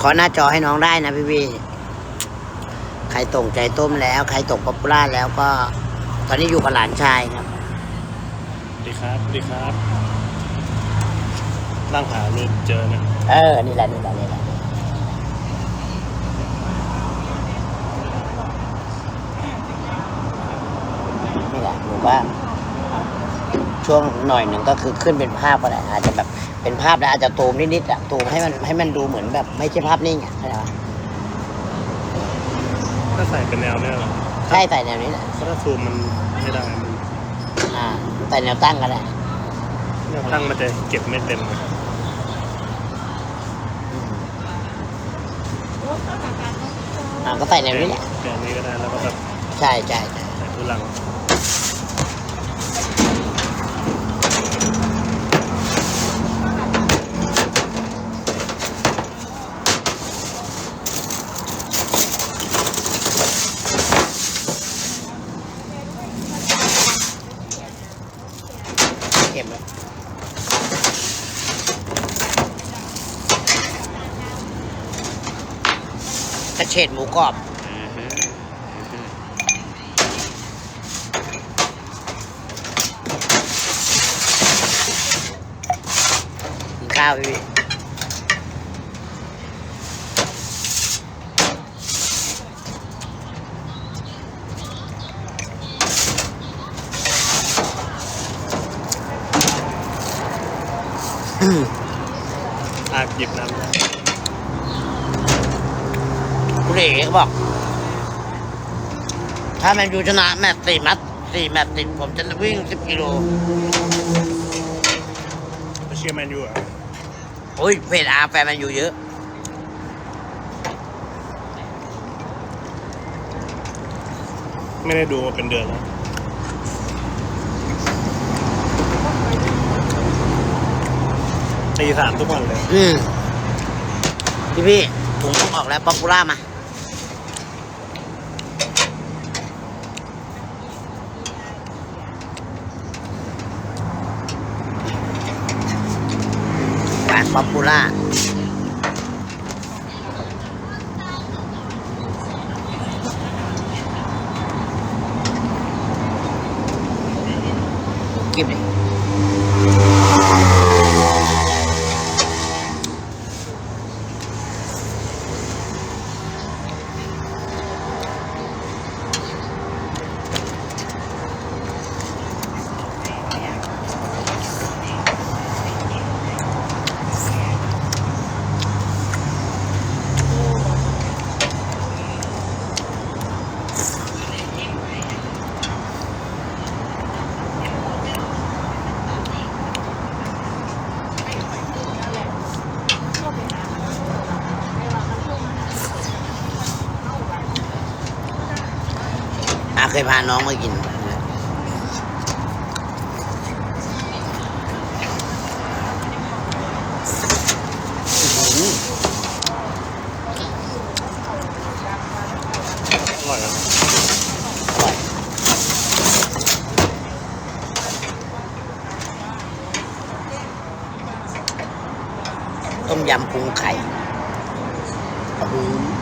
ขอหน้าจอให้น้องได้นะพี่พี่ใครตกใจต้มแล้ว ใครตกป๊อปปูล่าแล้วก็ ตอนนี้อยู่กับหลานชายครับสวัสดีครับสวัสดีครับร่างหานี่เจอนะเออ นี่แหละนี่แหละนี่แหละนี่แหละหนูว่า ช่วงหน่อยหนึ่งก็คือขึ้นเป็นภาพก็ได้อาจจะแบบเป็นภาพแล้วอาจจะตูมนิดๆอะตูมให้มันให้มันดูเหมือนแบบไม่ใช่ภาพนิ่งอะเข้าใจปะถ้าใส่เป็นแนวเนี่ยเหรอใช่ใส่แนวนี้แหละเพราะถ้าซูมมันไม่ได้มันอ่าใส่แนวตั้งก็ได้แนวตั้งมันจะเก็บไม่เต็มเลยอ่าก็ใส่แนวนี้แหละแนวนี้ก็ได้แล้วก็แบบใช่ใช่ใช่ ใส่ทุลัง เก็บเลย กระเฉดหมูกรอบอือฮึอือฮึกินข้าวพี่ อาหยิบน้ำได้ คุณเอ๋เขาบอก ถ้าแมนยูชนะแมตช์สี่แมตช์สี่แมตช์ติดผมจะวิ่งสิบกิโลแล้วเชียร์แมนยูอะโอ้ยเพจอาแฟนแมนยูเยอะไม่ได้ดูมาเป็นเดือนแล้วตีสามทุกวันเลย อืมพี่พี่ถุงต้องออกแล้วป๊อปปูล่ามา ป๊อปปูล่า เคยพาน้องมากิน อร่อยอะต้มยำปรุงไข่ อื้อ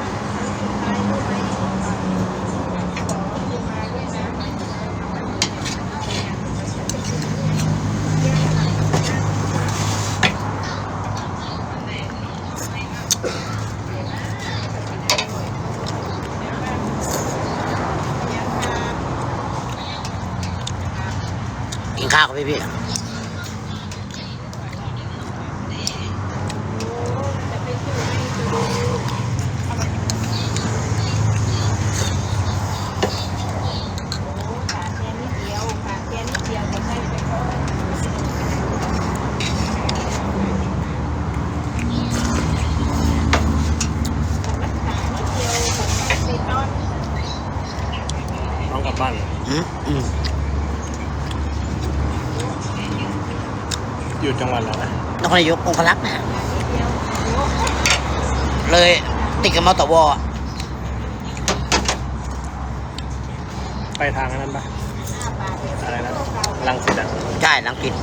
ออืมอืมอยู่จังหวัดอะไรนะนครนายกองคลักษ์นะเลยติดกับมอตวอะไปทางนั้นปะอะไรนะลังสิตอะใช่ลังกิน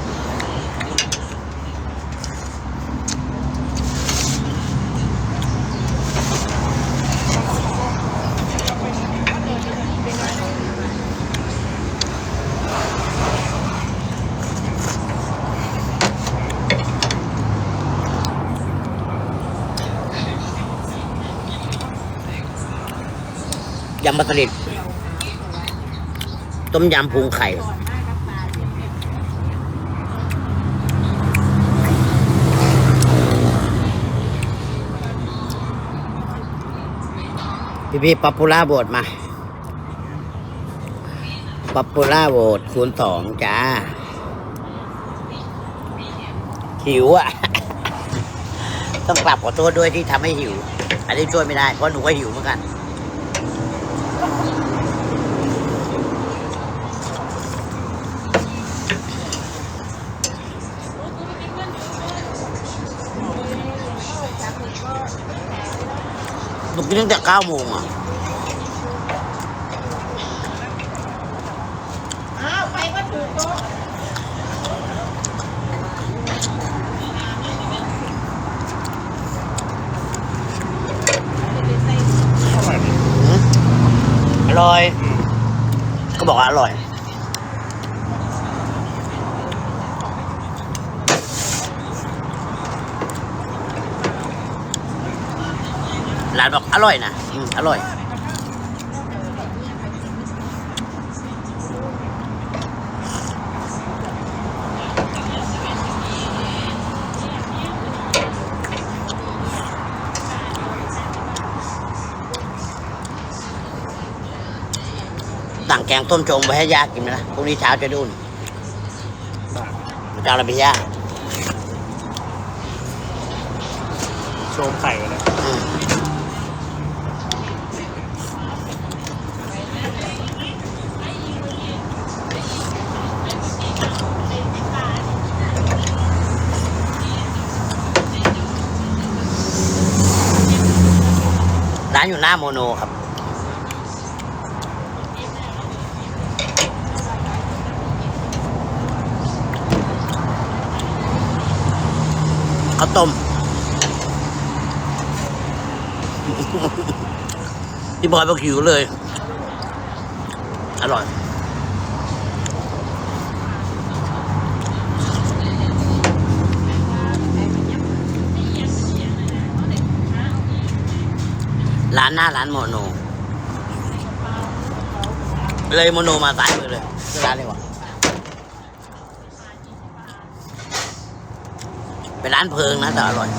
ยำปลาสลิดต้มยำพุงไข่ พี่พี่ป๊อปปูล่าโบดมาป๊อปปูล่าโบดคูณสองจ้าหิวอะ ต้องกลับขอโทษด้วยที่ทำให้หิว อันนี้ช่วยไม่ได้ เพราะหนูก็หิวเหมือนกัน กินตั้งแต่เก้าโมงอะอ้าวไปก็ถูกโต๊ะอร่อยดีอร่อยอืมก็บอกว่าอร่อย ร้านบอกอร่อยนะอืมอร่อยต่างแกงต้มจมไว้ให้ยากินนะพรุ่งนี้เช้าจะดุนจะเอาอะไรไปยาโชมไข่ไปเลยานอยู่หน้าโมโนครับ ข้าวต้ม พี่บอยบอกหิวเลย อร่อย ร้านหน้าร้านโมโน เลยโมโนมาซ้ายมือเลยร้านเลยวะเป็นร้านเพลิงนะแต่อร่อย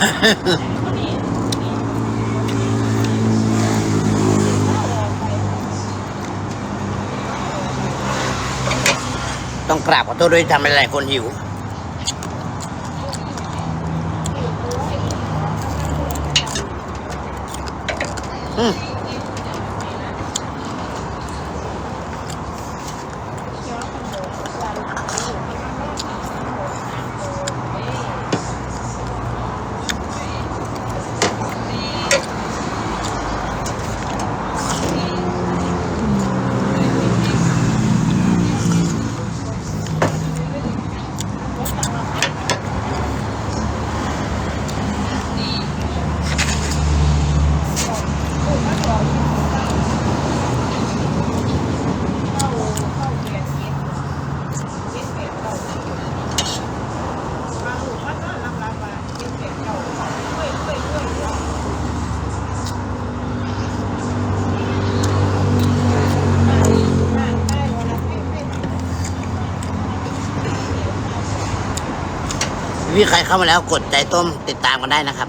ต้องกราบขอโทษด้วยทำให้หลายคนหิว พี่ใครเข้ามาแล้วกดใจต้มติดตามกันได้นะครับ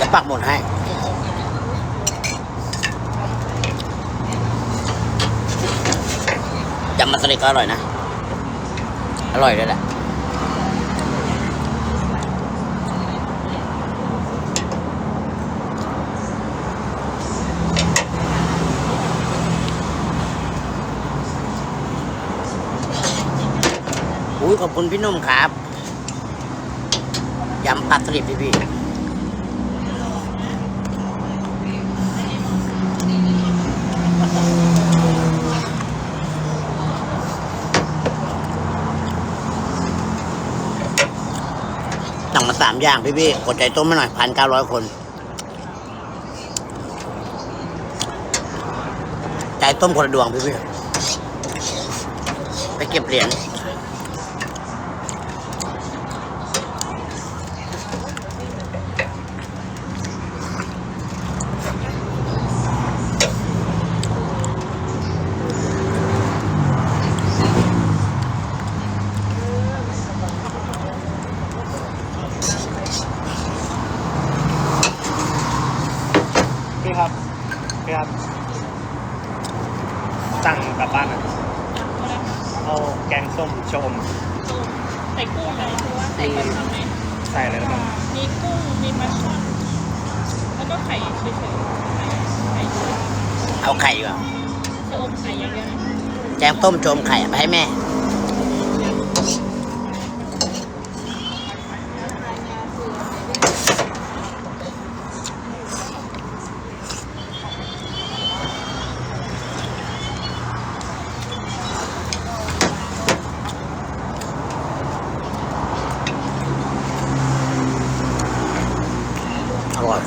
จะปักหมดให้ ยำมัสลิดก็อร่อยนะ อร่อยเลยแหละอุ้ยขอบคุณพี่นุ่มครับยำปลาสลิดพี่พี่ สั่งมาสาม อย่าง พี่พี่กดใจต้มมาหน่อยพันเก้าร้อยคน ใจต้มคนละดวงพี่พี่ไปเก็บเหรียญ พี่ครับพี่ครับสั่งกลับบ้านนะเอาแกงส้มชะอม ใส่กุ้งไหมหรือว่าใส่ปลาทำไหม ใส่อะไรแล้วบ้าง มีกุ้ง มีปลาช่อน แล้วก็ไข่เฉยๆไข่ไข่เยอะ เอาไข่ดีกว่า จะอมไข่อย่างเดียวนะ แกง ต้มโจมไข่ไปให้แม่ อร่อย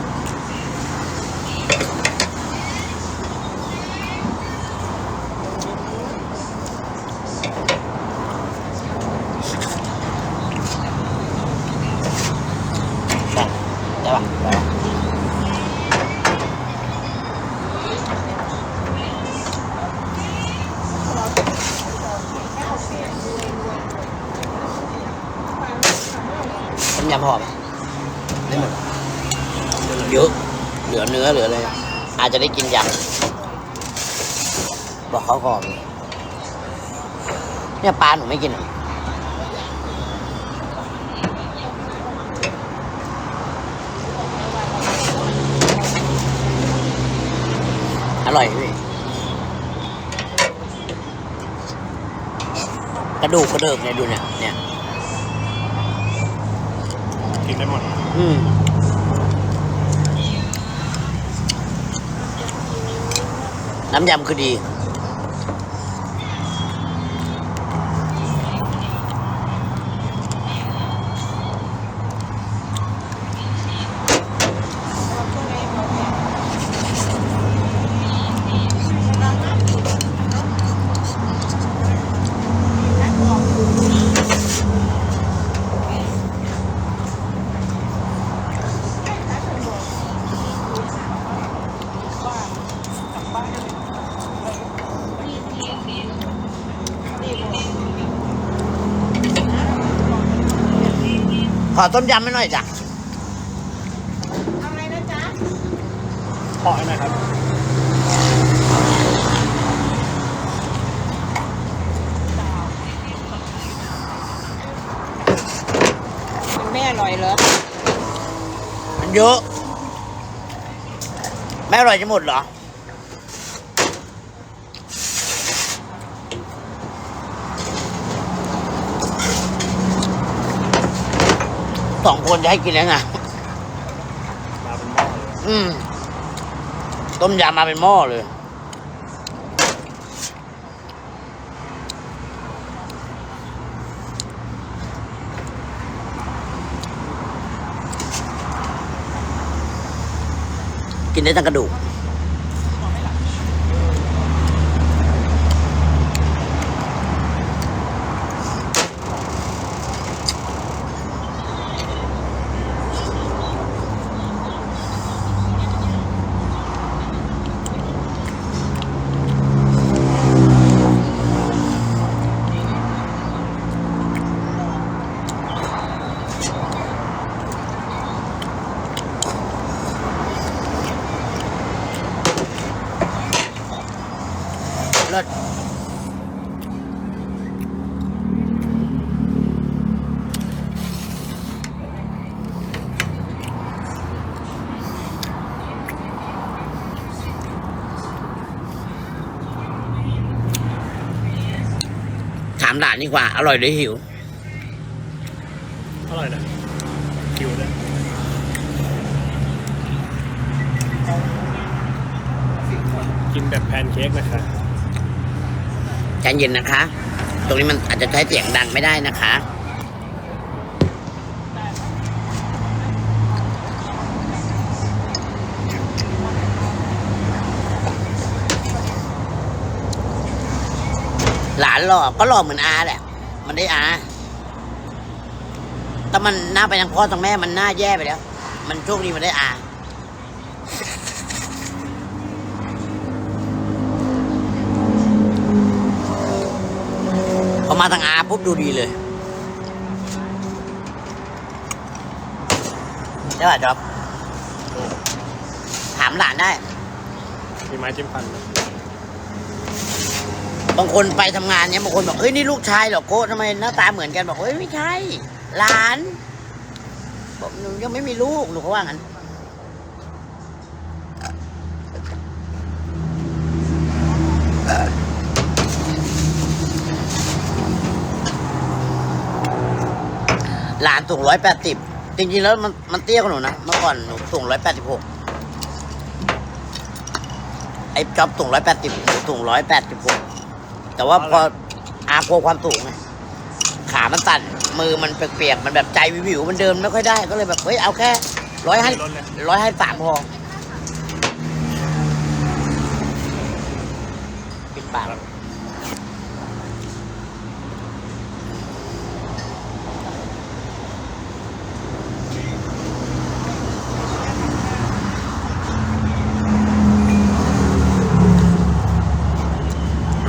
ได้ได้ปะได้ปะต้มยำพอไหมไม่หมดเยอะ เหลือเนื้อเหลืออะไร อา จจะได้กินยำบอกเขาก่อน เนี่ยปลาหนูไม่กินเหรออร่อยพี่กระดูกกระเดิกเนี่ยดูเนี่ย เนี่ย กินได้หมด อืม น้ำยำคือดี อต้มยำให้หน่อยจ้ะเอาอะไรนะจ๊ะพอให้หน่อยครับ มันไม่อร่อยเหรอมันเยอะ ไม่อร่อยจะหมดเหรอ สอง คนจะให้กินแล้วไงมาเป็นหม้ออืมต้มยำมาเป็นหม้อเลย กินได้ทั้งกระดูก เลิศ ถามหลานดีกว่า อร่อยหรือหิว อร่อยนะคิวด้วยกินแบบแพนเค้กนะคะใจเย็นนะคะ ตรงนี้มันอาจจะใช้เสียงดังไม่ได้นะคะ หลานหล่อก็หล่อเหมือนอาแหละ มันได้อาแต่มันหน้าไปทางพ่อทางแม่มันหน้าแย่ไปแล้ว มันโชคดีมันได้อาพอมาทางอาปุ๊บดูดีเลยใช่ป่ะจ๊อบถามหลานได้มีไม้จิ้มฟันไหม บางคนไปทำงานเนี้ยบางคนบอกเฮ้ยนี่ลูกชายเหรอโก้ทำไมหน้าตาเหมือนกันบอกเฮ้ยไม่ใช่หลานบอกหนูยังไม่มีลูกหนูเขาว่างั้นหลานสูงร้อยแปดสิบจริงๆแล้วมันมันเตี้ยกว่าหนูนะเมื่อก่อนหนูสูงร้อยแปดสิบหกไอ้จ๊อบสูงร้อยแปดสิบหนูสูงร้อยแปดสิบหก แต่ว่าพออากลัวความสูงไงขามันสั่นมือมันเปียกๆมันแบบใจวิวๆมันเดินไม่ค่อยได้ก็เลยแบบเฮ้ยเอาแค่ร้อยให้รถเลยร้อยให้สามพอปิดปาก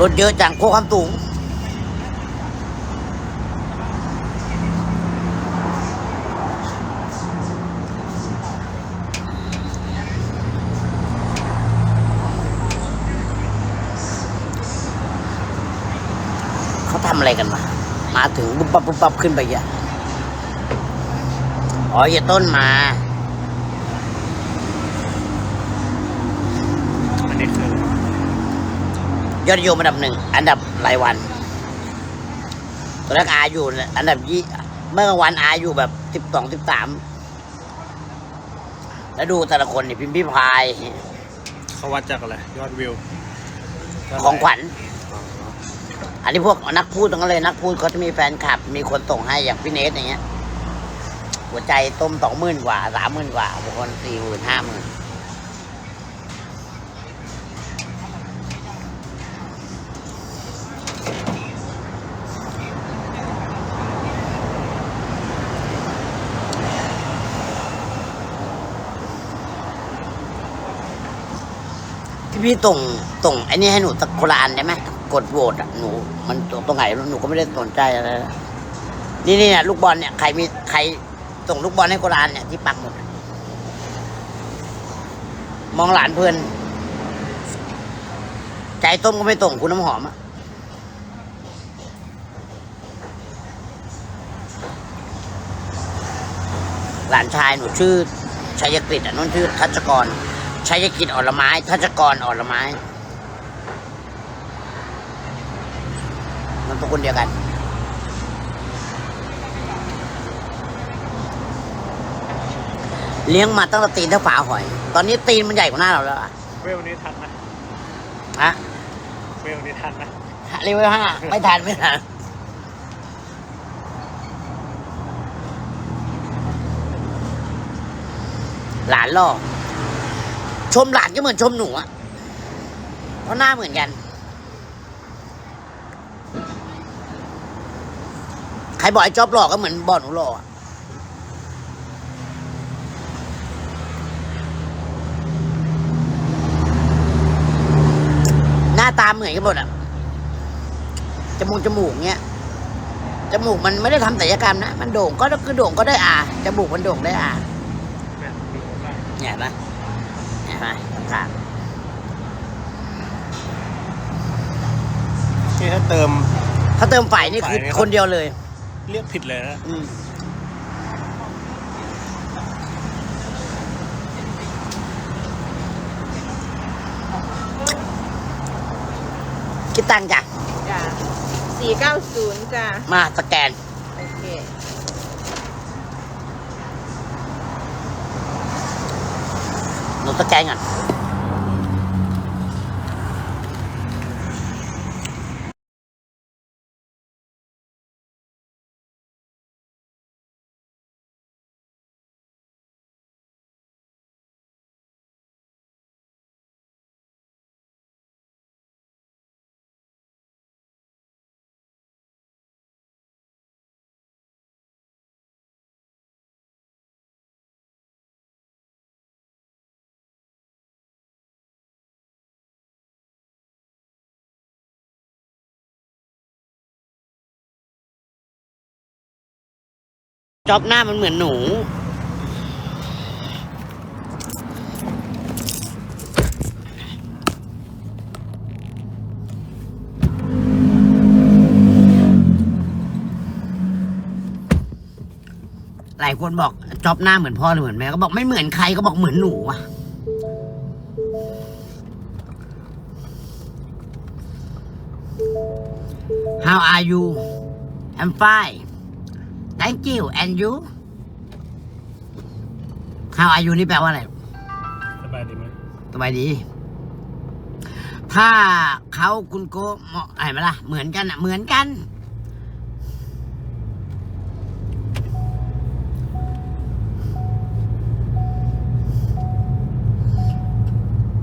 รถเยอะจังกลัวความสูงเขาทำอะไรกันมา มาถึงปุ๊บปั๊บปุ๊บปั๊บขึ้นไปอย่าอ๋อเฮียต้นมา อันนี้คือย อดนิยมอันดับหนึ่ง อันดับรายวัน ตอนแรกอาอยู่ อันดับยี่เมื่อกลางวันอาอยู่แบบสิบสองสิบสามแล้วดูแต่ละคนนี่พิมพ์พิพาย เขาวัดจากอะไร ยอดวิวยดไลค์ของขวัญอ๋ออันนี้พวกนักพูดทั้งนั้นเลย นักพูดเขาจะมีแฟนคลับ มีคนส่งให้อย่างพี่เนสอย่างเงี้ย หัวใจต้มสองหมื่นกว่าสามหมื่นกว่าบางคนสี่หมื่นห้าหมื่น พี่ส่งส่งไอ้นี่ให้หนูตะโคนละอันได้ไหมกดโหวตอะหนู มันตรงไหนหนูก็ไม่ได้สนใจอะไรนี่นี่เนี่ยลูกบอลเนี่ยใครมีใครส่งลูกบอลให้โคนละอันเนี่ยที่ปักหมด มองหลานเพลินใจต้มก็ไม่ส่งคุณน้ำหอมอะหลานชายหนูชื่อชัยกฤษอะนุ่นชื่อทัชกร ชัยกิจอ่อนละไม้ทัชกรอ่อนละไม้มันเป็นคนเดียวกัน เลี้ยงมาตั้งแต่ตีนเท่าฝาหอย ตอนนี้ตีนมันใหญ่กว่าหน้าเราแล้วอะเวลนี้ทันนะฮะเวลนี้ทันนะเรียกว่าห้าไม่ทันไม่ทันหลานล่อ ชมหลานก็เหมือนชมหนูอะเพราะหน้าเหมือนกัน ใครบอกไอ้จอบหลอกก็เหมือนบอหนูหลออะหน้าตาเหมือนกันหมดอะจมูกจมูกเนี้ยจมูกมันไม่ได้ทำศัลยกรรมนะ มันโด่งก็คือโด่งก็ได้อาจมูกมันโด่งได้อาแม่ดูผมได้เห็นไหมเห็น ไหมข้างนี่ถ้าเติมเขาเติมฝ่ายนี่คือฝ่ายนี่ครับคนเดียวเลย เรียกผิดเลยนะอืมคิดตังค์จ้ะจ้ะสี่เก้าศูนย์จ้ะมาสแกน โอเคหนูสแกงก่อน จ็อบหน้ามันเหมือนหนู หลายคนบอกจ็อบหน้าเหมือนพ่อหรือเหมือนแม่ก็บอกไม่เหมือนใครก็บอกเหมือนหนูอะ How are you I'm fine Thank you and you How are you นี่แปลว่าอะไร สบายดีไหมสบายดี ถ้าเขาคุณโกเหมาะเห็นไหมล่ะเหมือนกันอะเหมือนกัน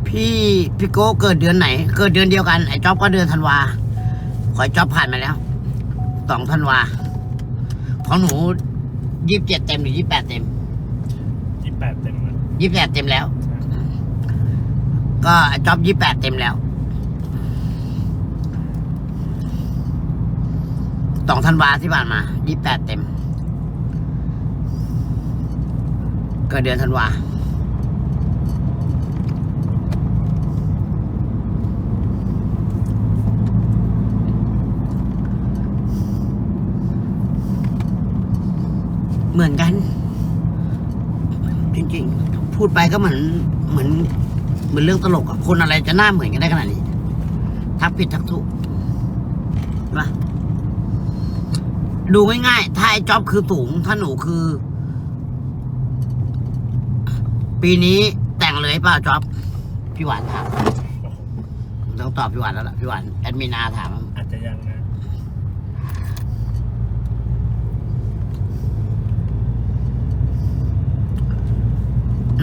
พี่พี่โก้เกิดเดือนไหน เกิดเดือนเดียวกัน ไอ้จ๊อบก็เดือนธันวา ขอให้จ๊อบผ่านมาแล้ว สองธันวา ของหนูยี่สิบเจ็ดเต็มหรือยี่สิบแปดเต็มยี่แปดเต็มเลยยี่สิบแปดเต็มแล้ว ก็จ็อบยี่แปดเต็มแล้วสองธันวาที่ผ่านมายี่แปดเต็ม เกิดเดือนธันวา เหมือนกัน จริงๆ พูดไปก็เหมือนเหมือน เหมือนเรื่องตลกอะคนอะไรจะหน้าเหมือนกันได้ขนาดนี้ทักผิดทักถูกเห็นะดูง่ายๆถ้าไอ้จ็อบคือสูงถ้าหนูคือ ปีนี้แต่งเลยเปล่าจ็อบพี่หวานถามต้องตอบพี่หวานแล้วล่ะพี่หวานแอดมินาถาม อาจจะยังนะ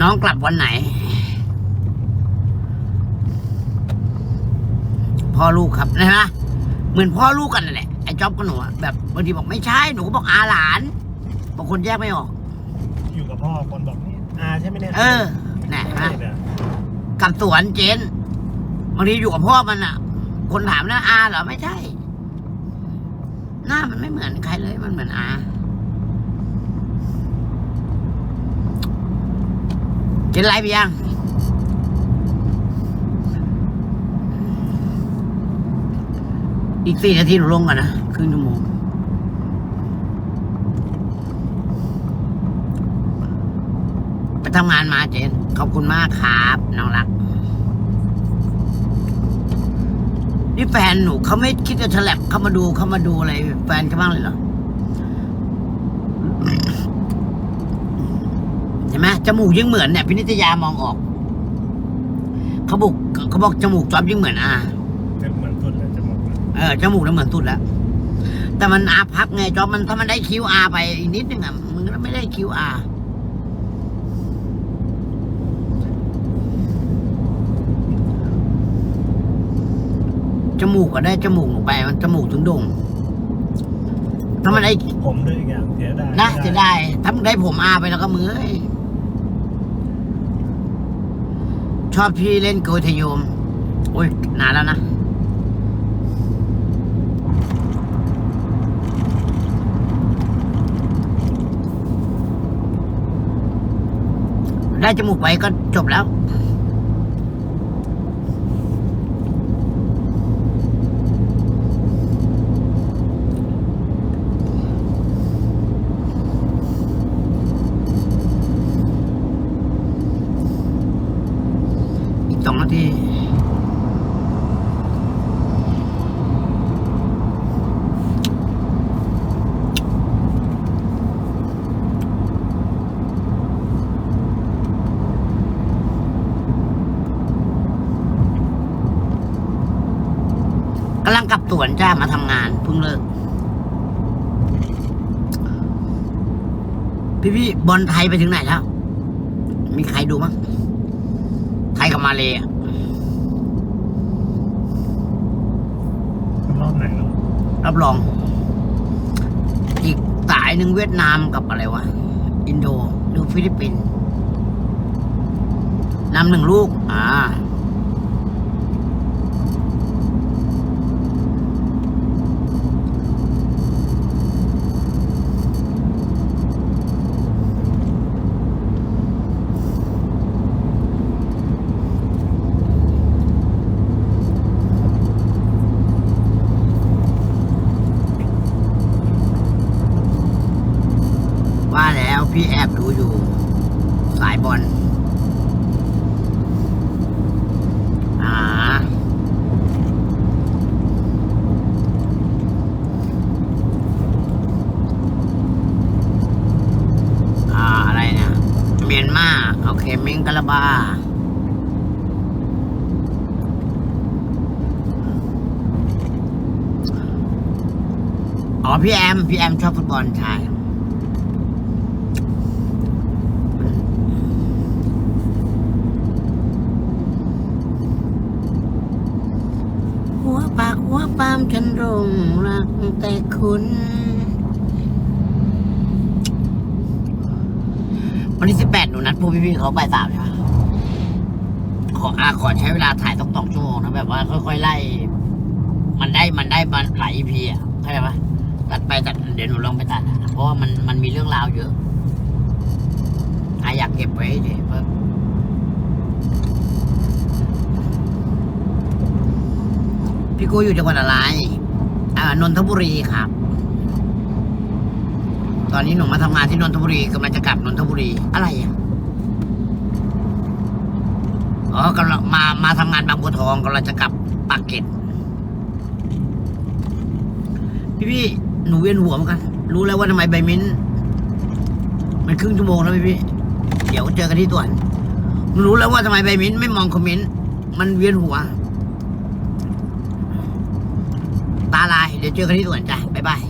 น้องกลับวันไหน พ่อลูกครับนะฮะเหมือนพ่อลูกกันนั่นแหละไอ้จ๊อบกับหนูอะแบบบางทีบอกไม่ใช่หนูก็บอกอาหลานบางคนแยกไม่ออก อยู่กับพ่อคนบอกนี่อาใช่ไหมเนี่ยเออน่ะเห็นไหมเดี๋ยวกลับสวนเจนบางทีอยู่กับพ่อมันอะ คนถามนะอาเหรอไม่ใช่ หน้ามันไม่เหมือนใครเลยมันเหมือนอา กินอะไรไปยังอีกสี่นาทีหนูลงก่อนนะครึ่งชั่วโมงไปทำงานมาเจน ขอบคุณมากครับน้องรัก นี่แฟนหนูเขาไม่คิดจะฉลับเข้ามาดูเข้ามาดูอะไรแฟนเขาบ้างเลยเหรอ เห็นไหมจมูกยิ่งเหมือนเนี่ยพินิตยามองออกเขาบอกเขาบอกจมูกจอบยิ่งเหมือนอาจะเหมือนสุดเลยจะหมดเลยเออจมูกน่ะเหมือนสุดแล้วแต่มันอาพับไงจอบมันถ้ามันได้คิ้วอาไปอีกนิดนึงอะมึงก็ไม่ได้คิ้วอาจมูกก็ได้จมูกหนูไป มันจมูกถึงโด่งถ้ามันได้ผมด้วยอีกอย่างเสียดายนะจะได้ถ้ามึงได้ผมอาไปแล้วก็มือเอ้ย ชอบพี่เล่นโกธโยมโอ้ยนานแล้วนะ ได้จมูกไปก็จบแล้ว อีกสองนาที กำลังกลับสวนจ้ามาทำงานเพิ่งเลิก พี่พี่ๆบอลไทยไปถึงไหนแล้ว มีใครดูมั้งไทยกับมาเลยอะรอบไหนแล้วรับรอง อีกสายหนึ่งเวียดนามกับอะไรวะ อินโดหรือฟิลิปปินส์นำหนึ่งลูก อ่าว่าแล้ว พี่แอบดูอยู่ สายบอลอ่าอ่าอะไรเนี่ย เมียนมาโอเคเมงกะลาบาอ๋อพี่แอม พี่แอมชอบฟุตบอลใช่ หัวปากหัวปามฉัน รงรักแต่คุณวันที่สิบแปดหนูนัดพวกพี่ๆเขาไปสามใช่ไหมขออาขอใช้เวลาถ่ายต้องสองชั่วโมงนะแบบว่าค่อยๆไล่ มันได้มันได้มาหลายอีพีอะเข้าใจปะตัดไปตัดเดี๋ยวหนูลองไปตัดอะเพราะว่ามันมันมีเรื่องราวเยอะอาอยากเก็บไว้ดิเพิ่มพี่กูอยู่จังหวัดอะไร นนทบุรีครับ ตอนนี้หนูมาทำงานที่นนทบุรีกำลังจะกลับนนทบุรีอะไรอะอ๋อกำลังมามาทำงานบางบัวทองกำลังจะกลับปากเกร็ดพี่พี่หนูเวียนหัวเหมือนกัน รู้แล้วว่าทำไมใบมิ้น มันครึ่งชั่วโมงแล้วพี่พี่เดี๋ยวเจอกันที่ตัวนรู้แล้วว่าทำไมใบมิ้นไม่มองคอมเมนต์มันเวียนหัว ตาลาย เดี๋ยวเจอกันที่สวนจ้ะบ๊ายบาย